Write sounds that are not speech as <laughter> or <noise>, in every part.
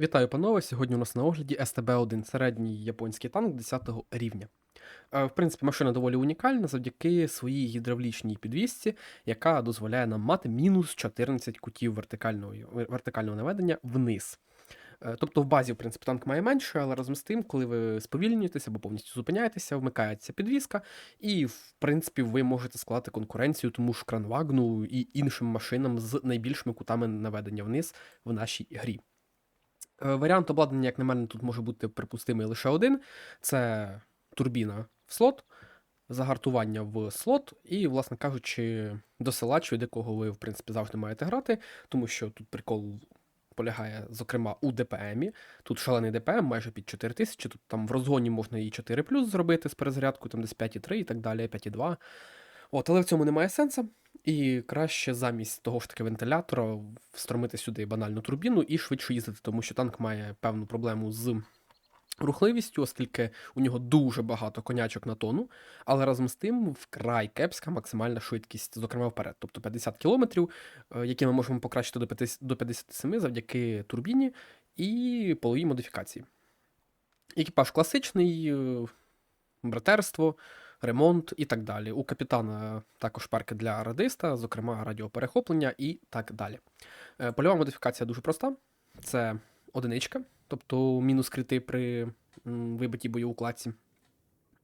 Вітаю, панове! Сьогодні у нас на огляді СТБ-1 середній японський танк 10 рівня. Е, В принципі, машина доволі унікальна завдяки своїй гідравлічній підвісці, яка дозволяє нам мати мінус 14 кутів вертикального, вертикального наведення вниз. Е, Тобто в базі, в принципі, танк має менше, але разом з тим, коли ви сповільнюєтеся або повністю зупиняєтеся, вмикається підвіска, і, в принципі, ви можете складати конкуренцію тому ж кранвагну і іншим машинам з найбільшими кутами наведення вниз в нашій грі. Е, Варіант обладнання, як на мене, тут може бути припустимий лише один: це турбіна в слот, загартування в слот, і, власне кажучи, досилач, від якого ви, в принципі, завжди маєте грати, тому що тут прикол полягає, зокрема, у ДПМі. Тут шалений ДПМ, майже під 4000, тут там в розгоні можна і 4 зробити з перезарядкою, там десь 5,3 і так далі, 5,2. От, але в цьому немає сенсу. І краще замість того ж таки вентилятора встромити сюди банальну турбіну і швидше їздити, тому що танк має певну проблему з рухливістю, оскільки у нього дуже багато конячок на тону, але разом з тим вкрай кепська максимальна швидкість, зокрема вперед, тобто 50 км, які ми можемо покращити до 57 завдяки турбіні і половій модифікації. Екіпаж класичний, е, братерство, ремонт і так далі. У капітана також перки для радиста, зокрема радіоперехоплення і так далі. Е, Польова модифікація дуже проста: це одиничка, тобто мінус крити при вибитій боєукладці.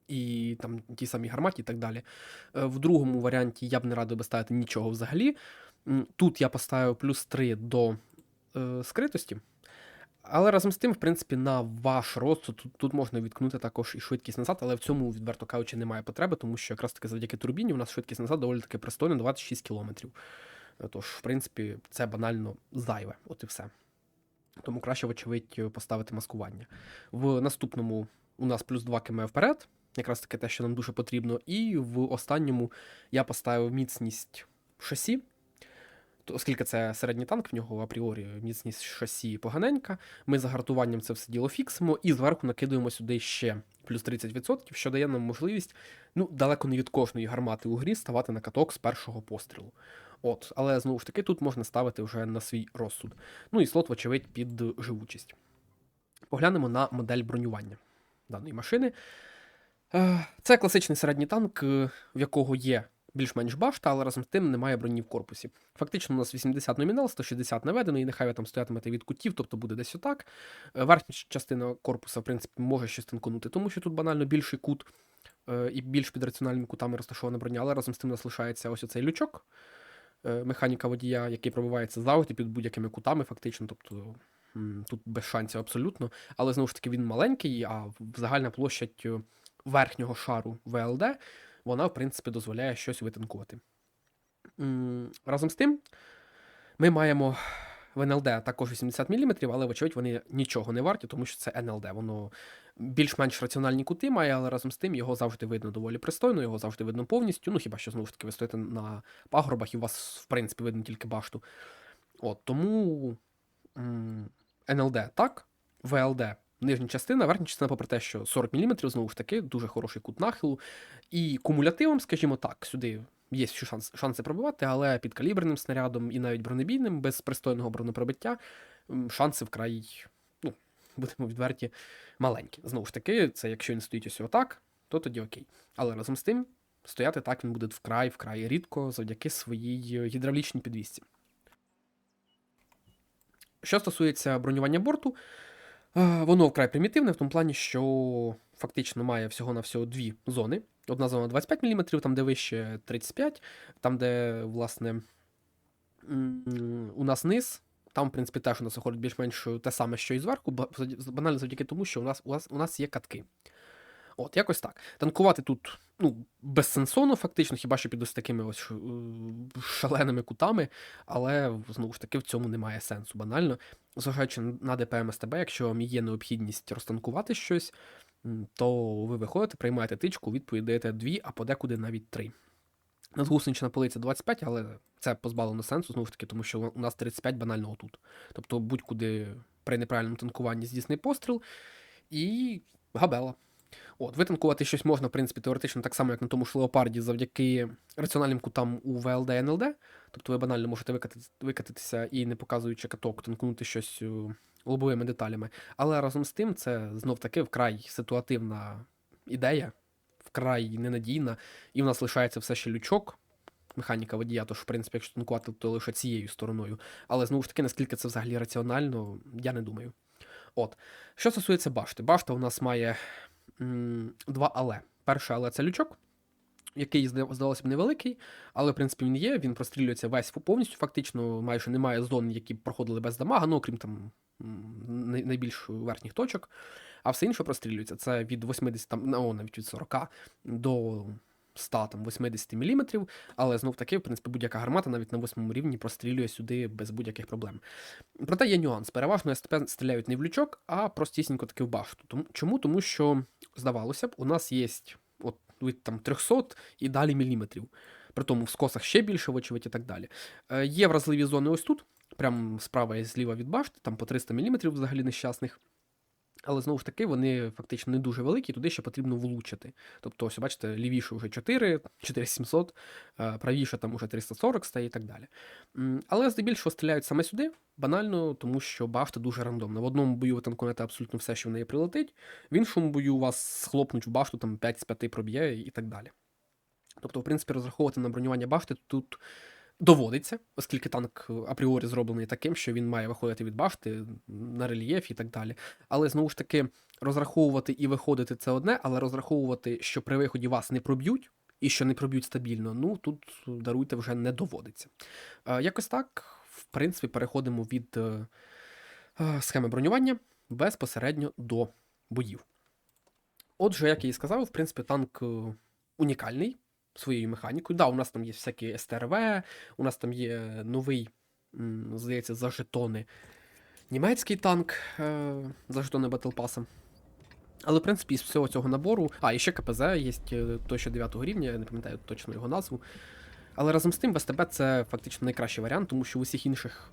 І там ті самі гарматі і так далі. Е, В другому варіанті я б не радив би ставити нічого взагалі. Тут я поставив плюс 3 до е, скритості. Але разом з тим, в принципі, на ваш розсуд тут, тут можна відкнути також і швидкість назад, але в цьому, відверто кажучи, немає потреби, тому що якраз таки завдяки турбіні у нас швидкість назад доволі таки пристойна 26 км. Тож, в принципі, це банально зайве, от і все. Тому краще, вочевидь, поставити маскування. В наступному у нас плюс 2 км вперед, якраз таки те, що нам дуже потрібно. І в останньому я поставив міцність шасі. То- Оскільки це середній танк, в нього апріорі міцність шасі поганенька. Ми за гартуванням це все діло фіксимо і зверху накидуємо сюди ще плюс 30%, що дає нам можливість, ну, далеко не від кожної гармати у грі ставати на каток з першого пострілу. От, але знову ж таки, тут можна ставити вже на свій розсуд. Ну і слот, вочевидь, під живучість. Поглянемо на модель бронювання даної машини. Е, Це класичний середній танк, е, в якого є більш-менш башта, але разом з тим немає броні в корпусі. Фактично, у нас 80 номінал, 160 наведено, і нехай ви там стоятимете від кутів, тобто буде десь отак. Е, Верхня частина корпуса, в принципі, може щось танконути, тому що тут банально більший кут е, і більш під раціональними кутами розташована броня, але разом з тим нас лишається ось оцей лючок е, механіка водія, який пробивається завжди під будь-якими кутами, фактично. Тобто тут без шансів абсолютно. Але знову ж таки він маленький, а загальна площадь верхнього шару ВЛД, вона, в принципі, дозволяє щось витанкувати. Разом з тим, ми маємо в НЛД також 80 мм, але, вочевидь, вони нічого не варті, тому що це НЛД. Воно більш-менш раціональні кути має, але разом з тим його завжди видно доволі пристойно, його завжди видно повністю. Ну, хіба що знову ж таки ви стоїте на пагорбах і у вас, в принципі, видно тільки башту. От, тому НЛД так, ВЛД нижня частина, верхня частина, попри те, що 40 мм, знову ж таки, дуже хороший кут нахилу. І кумулятивом, скажімо так, сюди є шанс, шанси пробивати, але під каліберним снарядом і навіть бронебійним, без пристойного бронепробиття, шанси вкрай, ну, будемо відверті, маленькі. Знову ж таки, це якщо він стоїть ось отак, то тоді окей. Але разом з тим, стояти так він буде вкрай, вкрай рідко завдяки своїй е, гідравлічній підвісці. Що стосується бронювання борту, воно вкрай примітивне в тому плані, що фактично має всього-навсього дві зони. Одна зона 25 мм, там де вище 35, там, де, власне, у нас низ. Там, в принципі, теж у нас виходить більш-менш те саме, що і зверху, банально завдяки тому, що у нас, у нас, у нас є катки. От, якось так. Танкувати тут ну, безсенсовно, фактично, хіба що під ось такими ось е, шаленими кутами, але знову ж таки в цьому немає сенсу банально. Зважаючи на ДПМ СТБ, якщо вам є необхідність розтанкувати щось, то ви виходите, приймаєте тичку, відповідь даєте дві, а подекуди навіть три. У полиця 25, але це позбавлено сенсу, знову ж таки, тому що у нас 35 банально отут. Тобто будь-куди при неправильному танкуванні здійсний постріл і габела. От, витанкувати щось можна, в принципі, теоретично так само, як на тому ж леопарді, завдяки раціональним кутам у ВЛД НЛД. Тобто ви банально можете викатити, викатитися і, не показуючи каток, танкнути щось е, лобовими деталями. Але разом з тим, це знов таки вкрай ситуативна ідея, вкрай ненадійна, і в нас лишається все ще лючок. Механіка водія, тож, в принципі, якщо танкувати, то лише цією стороною. Але знову ж таки, наскільки це взагалі раціонально, я не думаю. От. Що стосується башти, башта у нас має два але. Перше але це лючок, який, зда- здавалося б, невеликий, але, в принципі, він є, він прострілюється весь повністю, фактично, майже немає зон, які проходили без дамага, ну, окрім там найбільш верхніх точок. А все інше прострілюється. Це від 80, там, ну, навіть від 40 до 100, там, 80 мм, але знов таки, в принципі, будь-яка гармата навіть на восьмому рівні прострілює сюди без будь-яких проблем. Проте є нюанс. Переважно СТП стріляють не в лючок, а простісінько таки в башту. Чому? Тому що, здавалося б, у нас є от, від там 300 і далі міліметрів. При тому в скосах ще більше, вочевидь, і так далі. Е, є вразливі зони ось тут, прямо справа і зліва від башти, там по 300 мм взагалі нещасних. Але знову ж таки, вони фактично не дуже великі, туди ще потрібно влучити. Тобто, ось, бачите, лівіше вже 4, 4700, е, правіше там уже 340 стає і так далі. Але здебільшого стріляють саме сюди, банально, тому що башта дуже рандомна. В одному бою ви танкуєте абсолютно все, що в неї прилетить, в іншому бою вас схлопнуть в башту там 5 з 5 проб'є і так далі. Тобто, в принципі, розраховувати на бронювання башти тут доводиться, оскільки танк е, апріорі зроблений таким, що він має виходити від башти на рельєф і так далі. Але знову ж таки, розраховувати і виходити це одне, але розраховувати, що при виході вас не проб'ють. І що не проб'ють стабільно, ну тут даруйте вже не доводиться. Е, якось так, в принципі, переходимо від е, е, схеми бронювання безпосередньо до боїв. Отже, як я і сказав, в принципі, танк е, унікальний своєю механікою. Да, у нас там є всякі СТРВ, у нас там є новий, здається, за жетони німецький танк е, за жетони Батлпаса. Але, в принципі, із всього цього набору. А, і ще КПЗ є е, той, що 9 рівня, я не пам'ятаю точно його назву. Але разом з тим, БСТБ це фактично найкращий варіант, тому що в усіх інших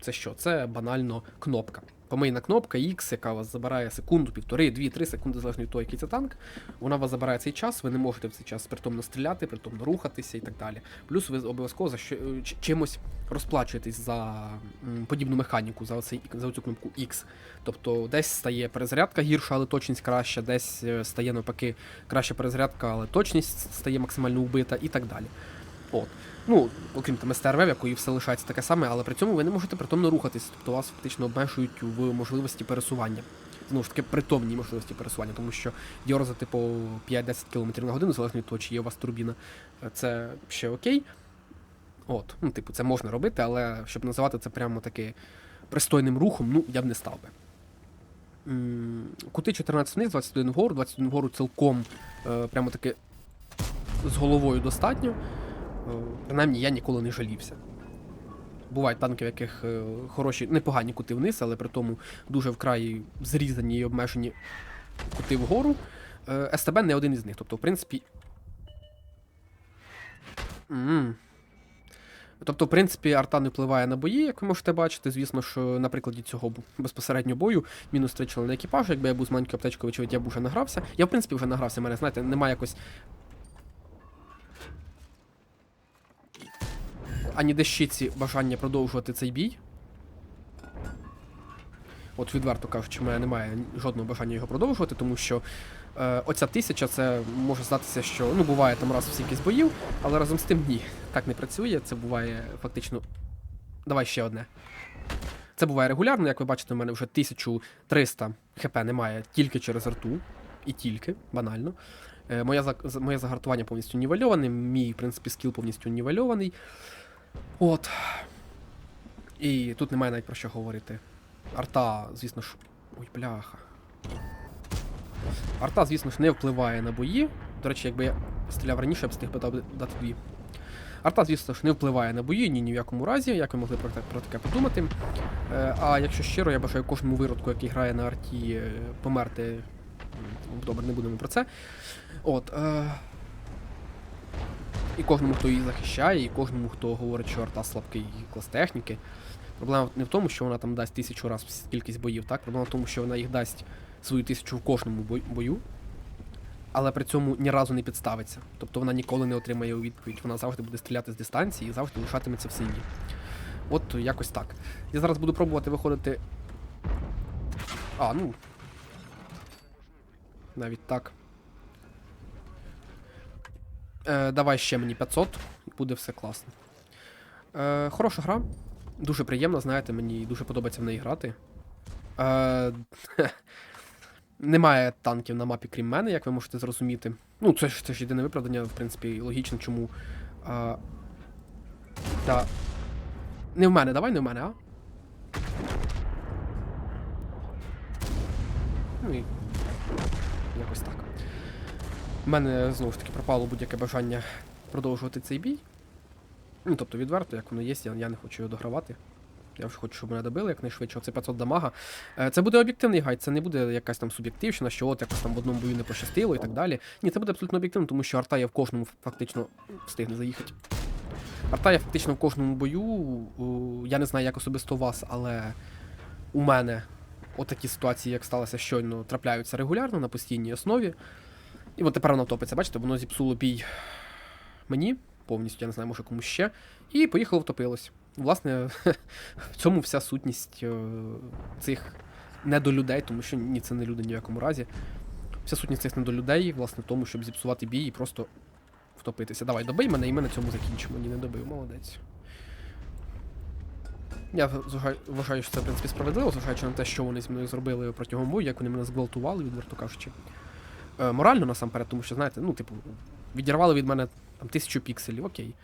це що? Це банально кнопка. Помийна кнопка X, яка вас забирає секунду, півтори, дві, три секунди, залежно від того, який це танк. Вона вас забирає цей час, ви не можете в цей час притомно стріляти, притомно рухатися і так далі. Плюс ви обов'язково за що, е, чимось розплачуєтесь за подібну механіку, за, оцей, за цю кнопку X. Тобто десь стає перезарядка гірша, але точність краща, десь е, стає навпаки краща перезарядка, але точність стає максимально убита і так далі. От. Ну, окрім там СТРВ, в якої все лишається таке саме, але при цьому ви не можете притомно рухатись, тобто вас фактично обмежують в можливості пересування. Знову ж таки, притомній можливості пересування, тому що дьорзати по 5-10 км на годину, залежно від того, чи є у вас турбіна, це ще окей. От, ну, типу, це можна робити, але щоб називати це прямо таки пристойним рухом, ну, я б не став би. Кути 14 вниз, 21 вгору, 21 вгору цілком е, прямо таки з головою достатньо. Е, Принаймні я ніколи не жалівся. Бувають танки, в яких е, хороші, непогані кути вниз, але при тому дуже вкрай зрізані і обмежені кути вгору. Е, СТБ не один із них. Тобто, в принципі. М. Тобто, в принципі, арта не впливає на бої, як ви можете бачити. Звісно ж, на прикладі цього безпосередньо бою, мінус три члени екіпажу. Якби я був з маленькою аптечкою, очевидь, я б уже награвся. Я, в принципі, вже награвся, мене, знаєте, немає якось ані дещиці бажання продовжувати цей бій. От відверто кажучи, в мене немає жодного бажання його продовжувати, тому що е, оця тисяча це може здатися, що ну буває там раз в стількись боїв, але разом з тим ні. Так не працює. Це буває фактично. Давай ще одне. Це буває регулярно, як ви бачите, у мене вже 1300 хп немає тільки через рту. І тільки, банально. Е, моя, моє загартування повністю нівельоване, мій, в принципі, скіл повністю нівельований. От. І тут немає навіть про що говорити. Арта, звісно ж. Ой, бляха. Арта, звісно ж, не впливає на бої. До речі, якби я стріляв раніше, я б встиг би дати дві. Арта, звісно ж, не впливає на бої, ні ні в якому разі, як ви могли про, про таке подумати. Е, а якщо щиро, я бажаю кожному виродку, який грає на арті, е, померти. Добре, не будемо про це. От. Е, і кожному, хто її захищає, і кожному, хто говорить, що арта слабкий клас техніки. Проблема не в тому, що вона там дасть тисячу разів кількість боїв, так? Проблема в тому, що вона їх дасть свою тисячу в кожному бою, але при цьому ні разу не підставиться. Тобто вона ніколи не отримає у відповідь. Вона завжди буде стріляти з дистанції і завжди лишатиметься в сині. От якось так. Я зараз буду пробувати виходити А, ну. Навіть так. Е, давай ще мені 500, буде все класно. Е, хороша гра. Дуже приємна, знаєте, мені дуже подобається в неї грати. Е, <laughs> немає танків на мапі, крім мене, як ви можете зрозуміти. Ну, це ж це ж єдине виправдання, в принципі, логічно, чому. Е, та... Не в мене, давай не в мене, а? Ну. У мене знову ж таки пропало будь-яке бажання продовжувати цей бій. Ну, тобто відверто, як воно є, я, я не хочу його догравати. Я вже хочу, щоб мене добили якнайшвидше. Оце 500 дамага. Е, Це буде об'єктивний гайд, це не буде якась там суб'єктивщина, що от якось там в одному бою не пощастило і так далі. Ні, це буде абсолютно об'єктивно, тому що арта є в кожному фактично встигне заїхати. Арта є фактично в кожному бою. Я не знаю, як особисто у вас, але у мене отакі ситуації, як сталося щойно, трапляються регулярно на постійній основі. І от тепер воно топиться, бачите, воно зіпсуло бій мені повністю, я не знаю, може комусь ще. І поїхало втопилось. Власне, <laughs> в цьому вся сутність е, цих недолюдей, тому що ні, це не люди ні в якому разі. Вся сутність цих недолюдей, власне, в тому, щоб зіпсувати бій і просто втопитися. Давай, добий мене, і ми на цьому закінчимо. Ні, не добив, молодець. Я вважаю- що це в принципі справедливо, зважаючи на те, що вони зі мною зробили протягом бою, як вони мене зґвалтували, відверто кажучи. Е, морально насамперед, тому що, знаєте, ну, типу, відірвали від мене там тисячу пікселів, окей.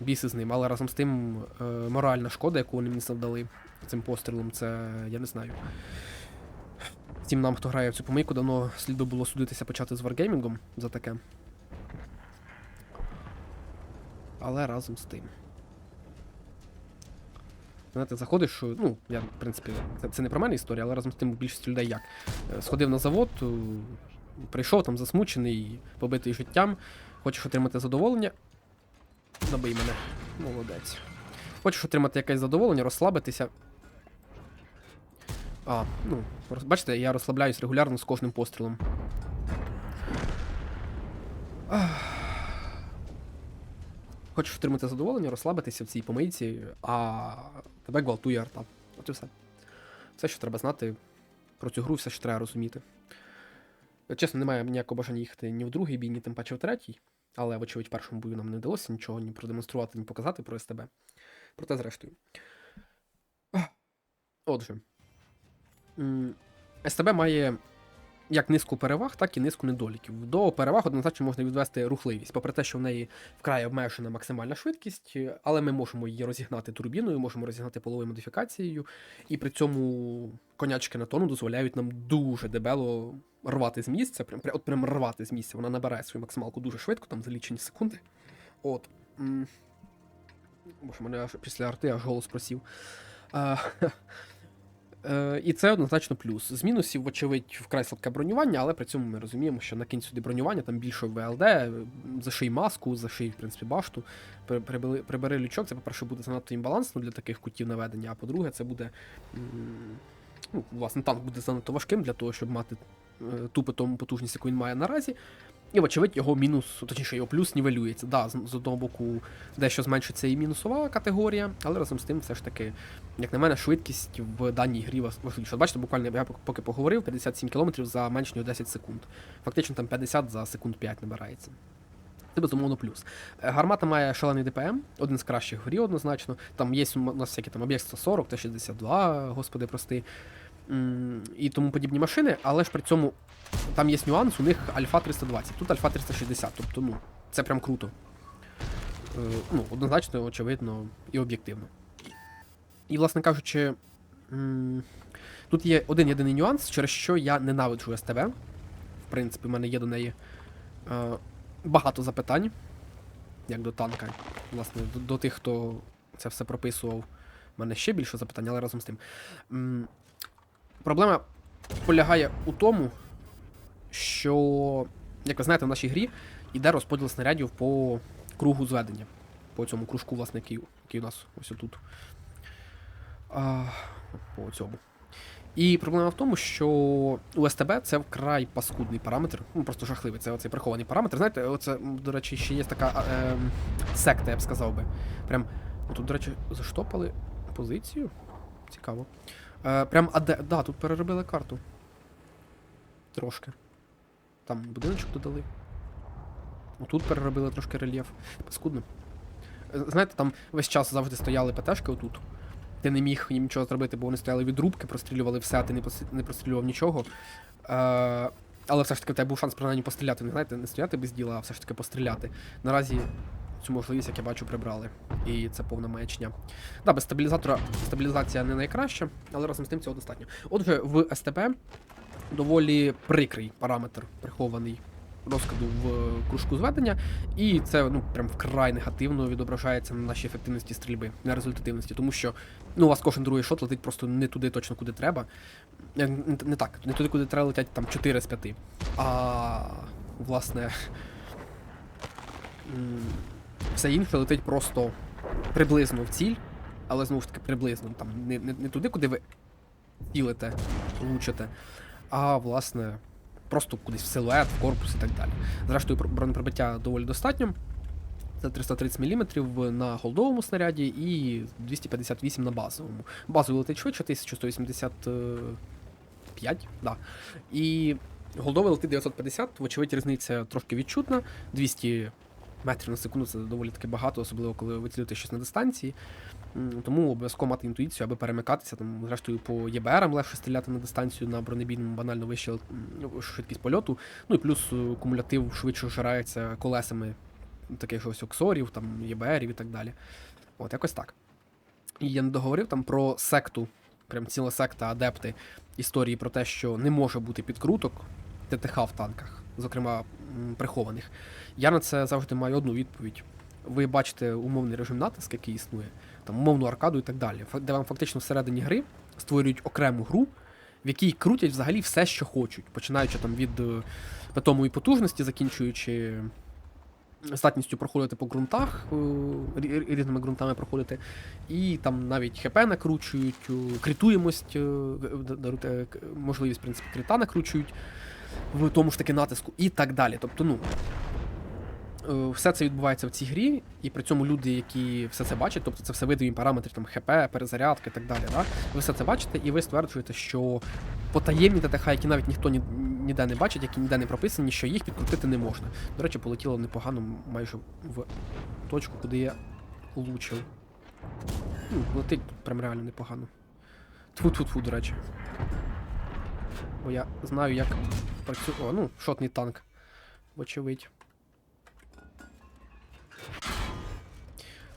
Біси з ним, але разом з тим е, моральна шкода, яку вони мені завдали цим пострілом, це я не знаю. Тим нам, хто грає в цю помийку, давно слід би було судитися почати з варгеймінгом за таке. Але разом з тим. Знаєте, заходиш, що, ну, я, в принципі, це, це не про мене історія, але разом з тим більшість людей як. Е, Сходив на завод, прийшов там засмучений, побитий життям, хочеш отримати задоволення. Добий мене. Молодець. Хочеш отримати якесь задоволення, розслабитися. А, ну, бачите, я розслабляюсь регулярно з кожним пострілом. Ах. Хочеш отримати задоволення, розслабитися в цій помийці, а тебе гвалтує арта. От і все. Все, що треба знати про цю гру, все, що треба розуміти. Чесно, немає ніякого бажання їхати ні в другий бій, ні тим паче в третій. Але, вочевидь, в першому бою нам не вдалося нічого ні продемонструвати, ні показати про СТБ. Проте, зрештою. Отже. СТБ має як низку переваг, так і низку недоліків. До переваг однозначно можна відвести рухливість, попри те, що в неї вкрай обмежена максимальна швидкість, але ми можемо її розігнати турбіною, можемо розігнати половою модифікацією, і при цьому конячки на тону дозволяють нам дуже дебело рвати з місця, прям- от прям рвати з місця. Вона набирає свою максималку дуже швидко, там за лічені секунди. От. Боже, мене аж після арти аж голос просів. Е, І це однозначно плюс. З мінусів, вочевидь, вкрай слабке бронювання, але при цьому ми розуміємо, що накинь сюди бронювання, там більше ВЛД, заший маску, заший, в принципі, башту, при- прибери, прибери лючок, це, по-перше, буде занадто імбалансно для таких кутів наведення, а по-друге, це буде. Ну, власне, танк буде занадто важким для того, щоб мати е, ту питому потужність, яку він має наразі. І, вочевидь, його мінус, точніше, його плюс нівелюється. Да, з, одного боку, дещо зменшиться і мінусова категорія, але разом з тим, все ж таки, як на мене, швидкість в даній грі важливіша. Бачите, буквально я поки поговорив, 57 км за менш ніж 10 секунд. Фактично там 50 за секунд 5 набирається. Це безумовно плюс. Е, Гармата має шалений ДПМ, один з кращих в грі однозначно. Там є у нас всякі там об'єкт 140, Т-62, господи, прости. І тому подібні машини, але ж при цьому там є нюанс, у них Альфа 320, тут Альфа 360, тобто, ну, це прям круто. Е, Ну, однозначно, очевидно і об'єктивно. І, власне кажучи, тут є один єдиний нюанс, через що я ненавиджу СТБ. В принципі, в мене є до неї е, багато запитань, як до танка. Власне, до, до тих, хто це все прописував, в мене ще більше запитань, але разом з тим. Проблема полягає у тому, що, як ви знаєте, в нашій грі йде розподіл снарядів по кругу зведення. По цьому кружку, власне, який, який у нас ось отут. А, по цьому. І проблема в тому, що у СТБ це вкрай паскудний параметр, ну просто жахливий, це оцей прихований параметр. Знаєте, оце, до речі, ще є така ем, секта, я б сказав би. Прям, тут, до речі, заштопали позицію. Цікаво. Е, прям аде. Да, тут переробили карту. Трошки. Там будиночок додали. Отут переробили трошки рельєф. Паскудно. Е, Знаєте, там весь час завжди стояли ПТшки отут. Ти не міг їм нічого зробити, бо вони стояли від рубки, прострілювали все, ти не, не прострілював нічого. Е, але все ж таки в тебе був шанс принаймні постріляти. Не знаєте, не стояти без діла, а все ж таки постріляти. Наразі цю можливість, як я бачу, прибрали. І це повна маячня. Да, без стабілізатора стабілізація не найкраща, але разом з тим цього достатньо. Отже, в СТП доволі прикрий параметр прихований розкладу в кружку зведення, і це ну прям вкрай негативно відображається на нашій ефективності стрільби, на результативності, тому що ну, у вас кожен другий шот летить просто не туди точно, куди треба. Е, Не, не так, не туди, куди треба летять там 4 з 5. А власне. Все інше летить просто приблизно в ціль, але знову ж таки приблизно. Там не, не, не туди, куди ви цілите, лучите, а власне просто кудись в силует, в корпус і так далі. Зрештою, бронепробиття доволі достатньо. Це 330 мм на голдовому снаряді і 258 на базовому. Базовий летить швидше, 1185, да. І голдовий летить 950, вочевидь, різниця трошки відчутна. 200 метрів на секунду це доволі таки багато, особливо коли ви цілюєте щось на дистанції. Тому обов'язково мати інтуїцію, аби перемикатися. Там, зрештою, по ЄБРам легше стріляти на дистанцію, на бронебійному банально вище швидкість польоту. Ну і плюс е, кумулятив швидше жирається колесами таких ось оксорів, там, ЄБРів і так далі. От, якось так. І я не договорив там про секту, прям ціла секта адепти історії про те, що не може бути підкруток ТТХ в танках, зокрема прихованих. Я на це завжди маю одну відповідь. Ви бачите умовний режим натиск, який існує, там умовну аркаду і так далі, де вам фактично всередині гри створюють окрему гру, в якій крутять взагалі все, що хочуть, починаючи там від е, питомої потужності, закінчуючи здатністю проходити по ґрунтах, е, рі- рі- різними ґрунтами проходити, і там навіть ХП накручують, е, критуємость, е, можливість, в принципі, крита накручують в тому ж таки натиску і так далі. Тобто, ну. Е, Все це відбувається в цій грі, і при цьому люди, які все це бачать, тобто це все видові параметри, там ХП, перезарядка і так далі. Да? Ви все це бачите, і ви стверджуєте, що потаємні ТТХ, які навіть ніхто ні, ніде не бачить, які ніде не прописані, що їх підкрутити не можна. До речі, полетіло непогано майже в точку, куди я влучив. Ну, летить прям реально непогано. Тфу-тфу-тфу, до речі. Бо я знаю, як працює. О, ну, шотний танк. Вочевидь.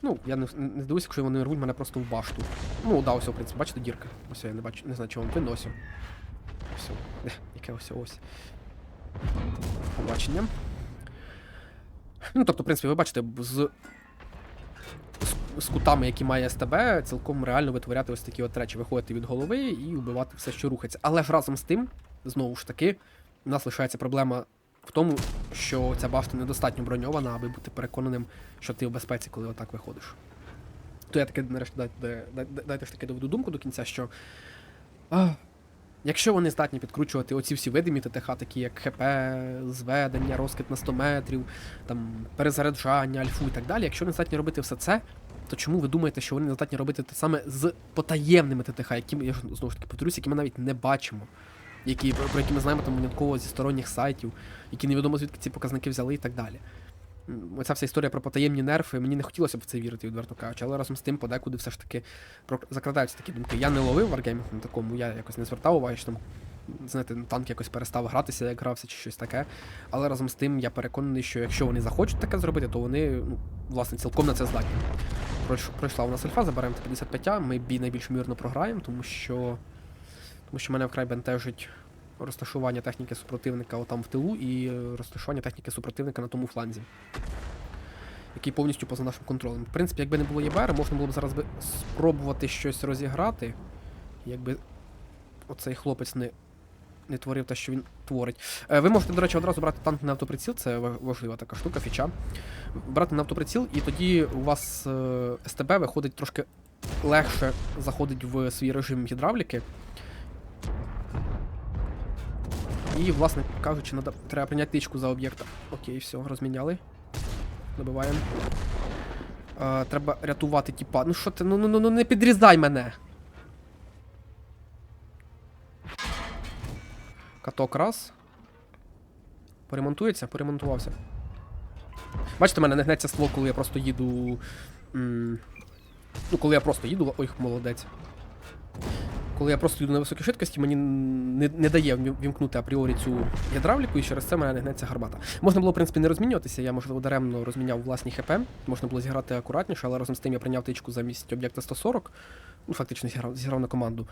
Ну, я не, не здивуюся, якщо вони рвуть мене просто в башту. Ну, да, ось, в принципі, бачите дірка. Ось я не бачу, не знаю, чого вам видно, ось. Ось. Яке ось ось. Побачення. Ну, тобто, в принципі, ви бачите, з, з кутами, які має СТБ, цілком реально витворяти ось такі от речі, виходити від голови і вбивати все, що рухається. Але ж разом з тим, знову ж таки, у нас лишається проблема в тому, що ця башта недостатньо броньована, аби бути переконаним, що ти в безпеці, коли отак виходиш. То я таки нарешті дайте, дайте, дайте ж таки доведу думку до кінця, що. А, якщо вони здатні підкручувати оці всі видимі ТТХ, такі як ХП, зведення, розкид на 100 метрів, там, перезаряджання, альфу і так далі, якщо вони здатні робити все це, то чому ви думаєте, що вони не здатні робити те саме з потаємними ТТХ, які ми, я ж знову ж таки повторюсь, які ми навіть не бачимо, які, про які ми знаємо там винятково зі сторонніх сайтів, які невідомо звідки ці показники взяли і так далі. Оця вся історія про потаємні нерфи, мені не хотілося б в це вірити, відверто кажучи, але разом з тим подекуди все ж таки закрадаються такі думки. Я не ловив варгеймінг на такому, я якось не звертав уваги, що там, знаєте, танк якось перестав гратися, як грався, чи щось таке. Але разом з тим я переконаний, що якщо вони захочуть таке зробити, то вони, ну, власне, цілком на це здатні. Пройшла у нас альфа, заберемо 55, ми бій найбільш мірно програємо, тому що. Тому що мене вкрай бентежить розташування техніки супротивника отам в тилу і розташування техніки супротивника на тому фланзі. Який повністю поза нашим контролем. В принципі, якби не було ЄБР, можна було б зараз би спробувати щось розіграти. Якби оцей хлопець не, не творив те, що він творить. Е, ви можете, до речі, одразу брати танк на автоприціл, це важлива така штука, фіча. Брати на автоприціл, і тоді у вас е, СТБ виходить трошки легше заходить в свій режим гідравліки. І, власне кажучи, надо... треба прийняти тичку за об'єкта. Окей, все, розміняли. Добиваємо. Е, треба рятувати тіпа. Ну що ти? Ну ну ну ну не підрізай мене. Каток раз. Поремонтується? Поремонтувався. Бачите, мене не гнеться ствол, коли я просто їду. М ну, коли я просто їду. Ой, молодець. Коли я просто їду на високій швидкості, мені не, не дає вімкнути апріорі цю гідравліку, і через це мене не гнеться гармата. Можна було, в принципі, не розмінюватися, я, можливо, даремно розміняв власні ХП. Можна було зіграти акуратніше, але разом з тим я прийняв тичку замість об'єкта 140. Ну, фактично зіграв, зіграв на команду.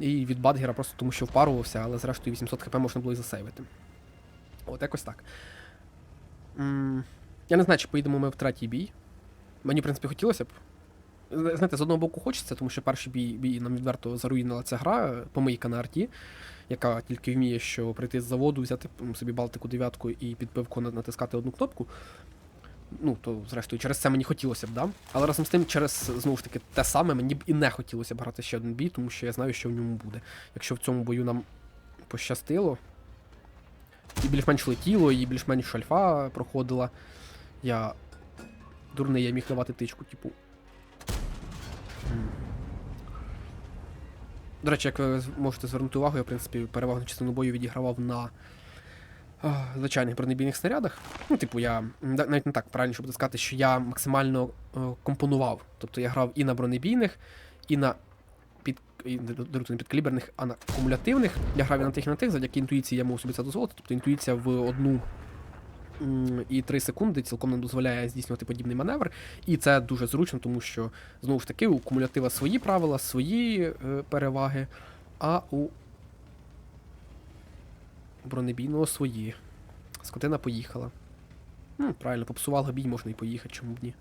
І від Бадгера просто тому, що впарувався, але зрештою 800 хп можна було і засейвити. От якось так. М, Я не знаю, чи поїдемо ми в третій бій. Мені, в принципі, хотілося б. Зна- Знаєте, з одного боку хочеться, тому що перший бій, бій нам відверто заруїнила ця гра, е, помийка на арті, яка тільки вміє, що прийти з заводу, взяти собі Балтику дев'ятку і під пивко на- натискати одну кнопку. Ну, то, зрештою, через це мені хотілося б, да? Але разом з тим, через знову ж таки те саме мені б і не хотілося б грати ще один бій, тому що я знаю, що в ньому буде. Якщо в цьому бою нам пощастило, і більш-менш летіло, і більш-менш шальфа проходила. Я дурний, я міг давати тичку, типу. До речі, як ви можете звернути увагу, я, в принципі, переважну частину бою відігравав на а, звичайних бронебійних снарядах. Ну, типу, я навіть не так правильніше буде сказати, що я максимально е, компонував. Тобто я грав і на бронебійних, і на під, і, не- підкаліберних, а на кумулятивних. Я грав і на тих і на тих, завдяки інтуїції я можу собі це дозволити. Тобто інтуїція в одну і 3 секунди цілком нам дозволяє здійснювати подібний маневр. І це дуже зручно, тому що знову ж таки у кумулятива свої правила, свої е, переваги, а у бронебійного свої. Скотина поїхала. Ну, правильно, попсувала бій, можна і поїхати, чому б ні.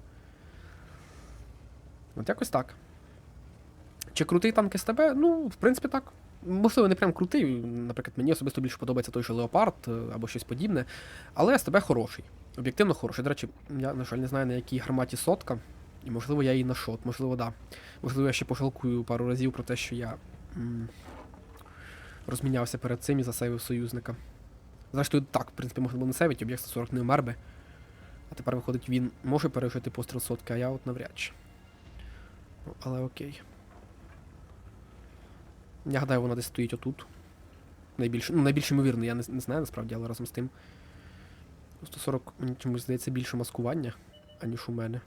От якось так. Чи крутий танк СТБ? Ну, в принципі, так. Можливо, не прям крутий. Наприклад, мені особисто більше подобається той же Леопард е, або щось подібне. Але СТБ хороший. Об'єктивно хороший. До речі, я, на жаль, не знаю, на якій гарматі сотка. І можливо, я її на шот, можливо, да. Можливо, я ще пожалкую пару разів про те, що я м, розмінявся перед цим і засейвив союзника. Зрештою, так, в принципі, можна було не сейвити, об'єкт 140 не вмер би. А тепер виходить, він може пережити постріл сотки, а я от навряд чи. Ну, але окей. Я гадаю, вона десь стоїть отут. Найбільше, ну, найбільш ймовірно, я не, не знаю насправді, але разом з тим. 140, мені чомусь здається, більше маскування, аніж у мене.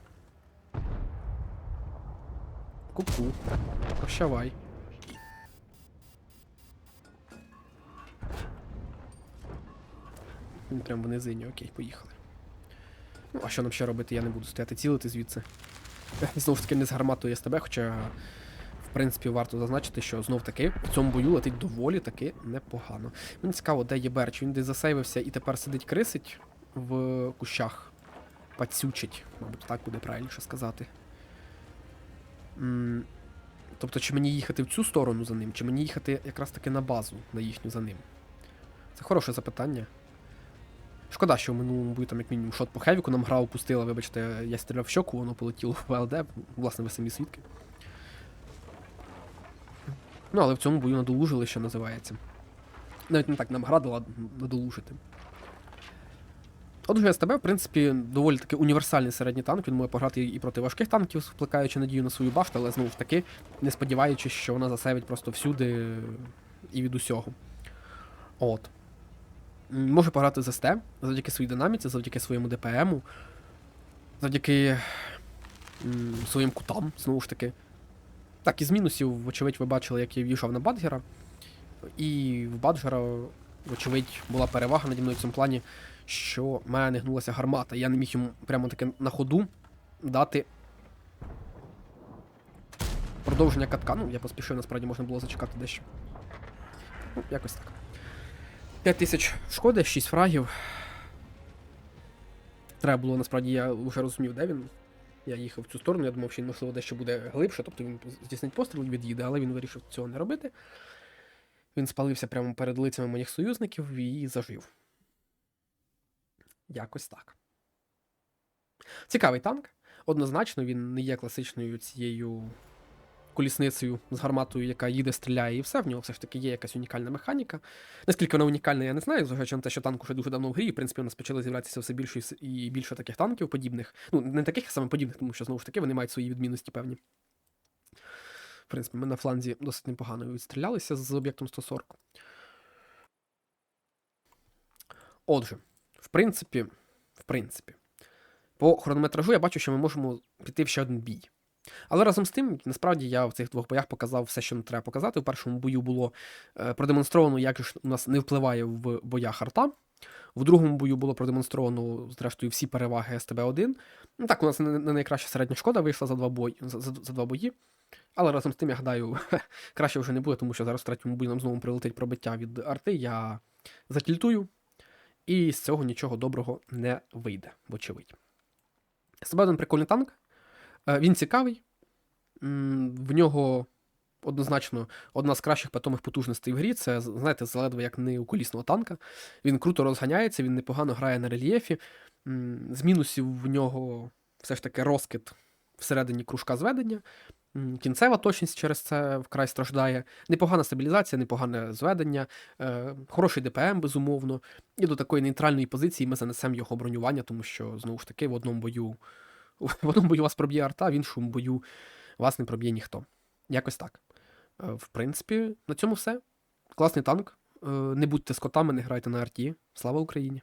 Ку-ку. Прощавай. Він прям в низині, окей, поїхали. Ну, а що нам ще робити, я не буду стояти цілити звідси. Знову ж таки, не з гарматою СТБ, хоча, принципі, варто зазначити, що знов таки в цьому бою летить доволі таки непогано. Мені цікаво, де є Берч. Він десь засейвився і тепер сидить крисить в кущах. Пацючить, мабуть, так буде правильніше сказати. М, Тобто, чи мені їхати в цю сторону за ним, чи мені їхати якраз таки на базу на їхню за ним? Це хороше запитання. Шкода, що в минулому бою там як мінімум шот по хевіку нам гра опустила, вибачте, я стріляв в щоку, воно полетіло в ВЛД, власне, ви самі свідки. Ну, але в цьому бою надолужили, що називається. Навіть не так нам гра дала надолужити. Отже, СТБ, в принципі, доволі таки універсальний середній танк. Він може пограти і проти важких танків, вплекаючи надію на свою башту, але знову ж таки, не сподіваючись, що вона засейвить просто всюди і від усього. От. Може пограти з СТ завдяки своїй динаміці, завдяки своєму ДПМу, завдяки м, своїм кутам, знову ж таки. Так, із мінусів, вочевидь, ви бачили, як я в'їжджав на Бадгера. І в Баджера, вочевидь, була перевага наді мною в цьому плані, що в мене не гнулася гармата. Я не міг йому прямо таки на ходу дати продовження катка. Ну, я поспішив, насправді можна було зачекати дещо. Ну, якось так. 5 тисяч шкоди, 6 фрагів. Треба було, насправді, я вже розумів, де він. Я їхав в цю сторону, я думав, що він, можливо, дещо буде глибше, тобто він здійснить постріл і від'їде, але він вирішив цього не робити. Він спалився прямо перед лицями моїх союзників і зажив. Якось так. Цікавий танк. Однозначно, він не є класичною цією колісницею з гарматою, яка їде, стріляє, і все. В нього все ж таки є якась унікальна механіка. Наскільки вона унікальна, я не знаю, зважаючи на те, що танк уже дуже давно в грі, і, в принципі, у нас почали з'являтися все більше і більше таких танків подібних. Ну, не таких саме подібних, тому що знову ж таки вони мають свої відмінності певні. В принципі, ми на фланзі досить непогано відстрілялися з об'єктом 140. Отже, в принципі, в принципі, по хронометражу я бачу, що ми можемо піти в ще один бій. Але разом з тим, насправді я в цих двох боях показав все, що не треба показати. У першому бою було е, продемонстровано, як ж у нас не впливає в боях арта. В другому бою було продемонстровано, зрештою, всі переваги СТБ-1. Ну так, у нас не найкраща середня шкода вийшла за два, бої, за, за, за два бої. Але разом з тим, я гадаю, <laughs> краще вже не буде, тому що зараз в третьому бою нам знову прилетить пробиття від арти. Я затільтую, і з цього нічого доброго не вийде, вочевидь. СТБ-1 прикольний танк. Е, Він цікавий. В нього однозначно одна з кращих питомих потужностей в грі. Це, знаєте, заледве як не у колісного танка. Він круто розганяється, він непогано грає на рельєфі. З мінусів в нього все ж таки розкид всередині кружка зведення. Кінцева точність через це вкрай страждає. Непогана стабілізація, непогане зведення, е, хороший ДПМ, безумовно. І до такої нейтральної позиції ми занесемо його бронювання, тому що, знову ж таки, в одному бою в одному бою вас проб'є арта, в іншому бою вас не проб'є ніхто. Якось так. Е, В принципі, на цьому все. Класний танк. Е, Не будьте скотами, не грайте на арті. Слава Україні!